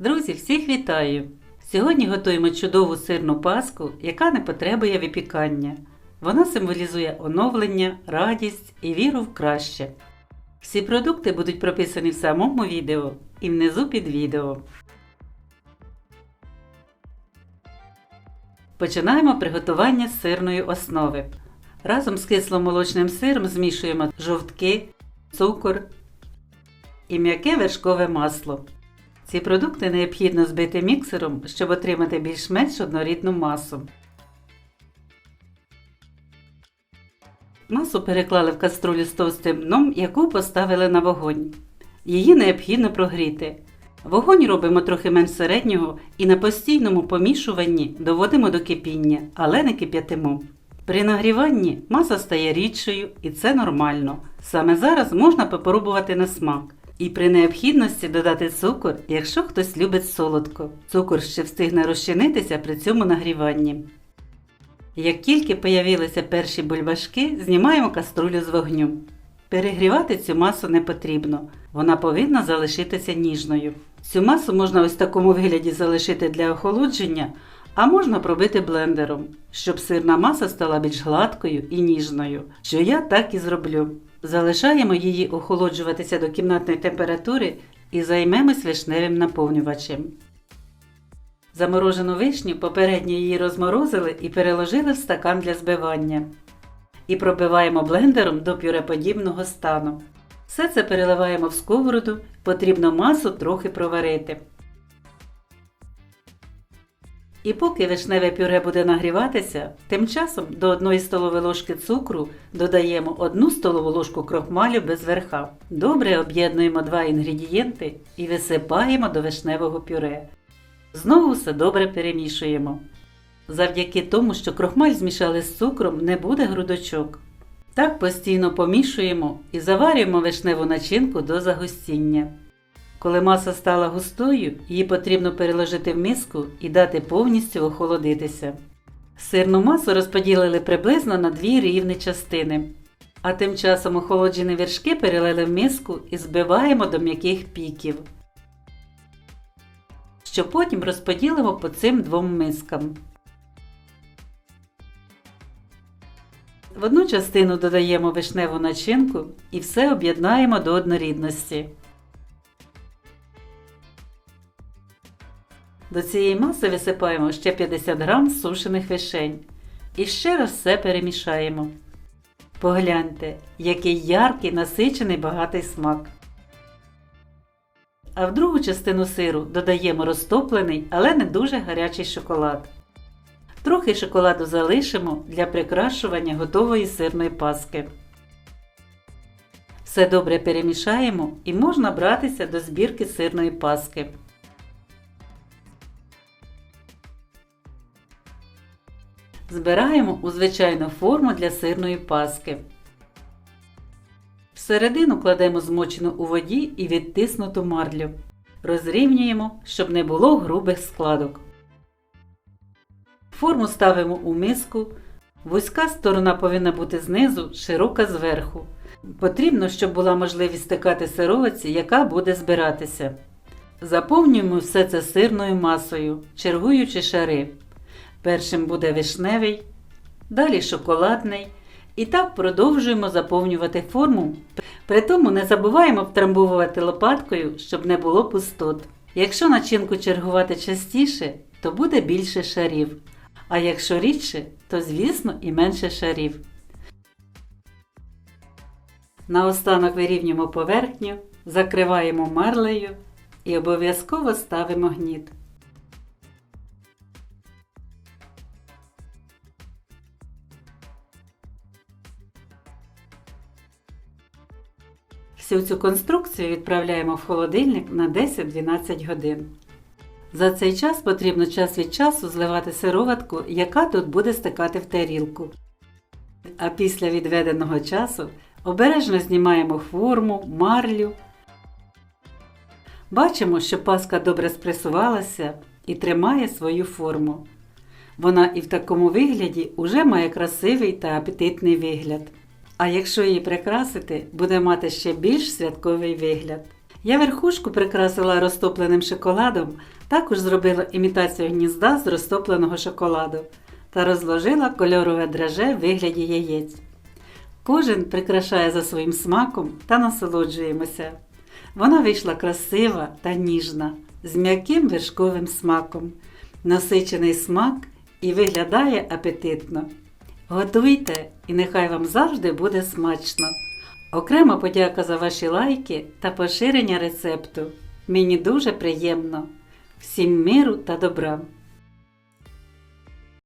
Друзі, всіх вітаю! Сьогодні готуємо чудову сирну паску, яка не потребує випікання. Вона символізує оновлення, радість і віру в краще. Всі продукти будуть прописані в самому відео і внизу під відео. Починаємо приготування сирної основи. Разом з кисломолочним сиром змішуємо жовтки, цукор і м'яке вершкове масло. Ці продукти необхідно збити міксером, щоб отримати більш-менш однорідну масу. Масу переклали в каструлю з товстим дном, яку поставили на вогонь. Її необхідно прогріти. Вогонь робимо трохи менш середнього і на постійному помішуванні доводимо до кипіння, але не кип'ятимо. При нагріванні маса стає рідшою і це нормально. Саме зараз можна попробувати на смак. І при необхідності додати цукор, якщо хтось любить солодко. Цукор ще встигне розчинитися при цьому нагріванні. Як тільки появилися перші бульбашки, знімаємо каструлю з вогню. Перегрівати цю масу не потрібно, вона повинна залишитися ніжною. Цю масу можна ось в такому вигляді залишити для охолодження, а можна пробити блендером, щоб сирна маса стала більш гладкою і ніжною, що я так і зроблю. Залишаємо її охолоджуватися до кімнатної температури і займемось вишневим наповнювачем. Заморожену вишню попередньо її розморозили і переложили в стакан для збивання. І пробиваємо блендером до пюреподібного стану. Все це переливаємо в сковороду, потрібно масу трохи проварити. І поки вишневе пюре буде нагріватися, тим часом до 1 столової ложки цукру додаємо 1 столову ложку крохмалю без верха. Добре об'єднуємо два інгредієнти і висипаємо до вишневого пюре. Знову все добре перемішуємо. Завдяки тому, що крохмаль змішали з цукром, не буде грудочок. Так постійно помішуємо і заварюємо вишневу начинку до загустіння. Коли маса стала густою, її потрібно переложити в миску і дати повністю охолодитися. Сирну масу розподілили приблизно на дві рівні частини. А тим часом охолоджені вершки перелили в миску і збиваємо до м'яких піків, що потім розподілимо по цим двом мискам. В одну частину додаємо вишневу начинку і все об'єднаємо до однорідності. До цієї маси висипаємо ще 50 г сушених вишень. І ще раз все перемішаємо. Погляньте, який яркий, насичений багатий смак. А в другу частину сиру додаємо розтоплений, але не дуже гарячий шоколад. Трохи шоколаду залишимо для прикрашування готової сирної паски. Все добре перемішаємо і можна братися до збірки сирної паски. Збираємо у звичайну форму для сирної паски. Всередину кладемо змочену у воді і відтиснуту марлю. Розрівнюємо, щоб не було грубих складок. Форму ставимо у миску. Вузька сторона повинна бути знизу, широка зверху. Потрібно, щоб була можливість стикати сировиці, яка буде збиратися. Заповнюємо все це сирною масою, чергуючи шари. Першим буде вишневий, далі шоколадний. І так продовжуємо заповнювати форму. При тому не забуваємо втрамбовувати лопаткою, щоб не було пустот. Якщо начинку чергувати частіше, то буде більше шарів. А якщо рідше, то звісно і менше шарів. Наостанок вирівнюємо поверхню, закриваємо марлею і обов'язково ставимо гніт. Всю цю конструкцію відправляємо в холодильник на 10-12 годин. За цей час потрібно час від часу зливати сироватку, яка тут буде стикати в тарілку. А після відведеного часу обережно знімаємо форму, марлю. Бачимо, що паска добре спресувалася і тримає свою форму. Вона і в такому вигляді уже має красивий та апетитний вигляд. А якщо її прикрасити, буде мати ще більш святковий вигляд. Я верхушку прикрасила розтопленим шоколадом, також зробила імітацію гнізда з розтопленого шоколаду та розложила кольорове драже в вигляді яєць. Кожен прикрашає за своїм смаком та насолоджуємося. Вона вийшла красива та ніжна, з м'яким вершковим смаком, насичений смак і виглядає апетитно. Готуйте і нехай вам завжди буде смачно. Окрема подяка за ваші лайки та поширення рецепту. Мені дуже приємно. Всім миру та добра!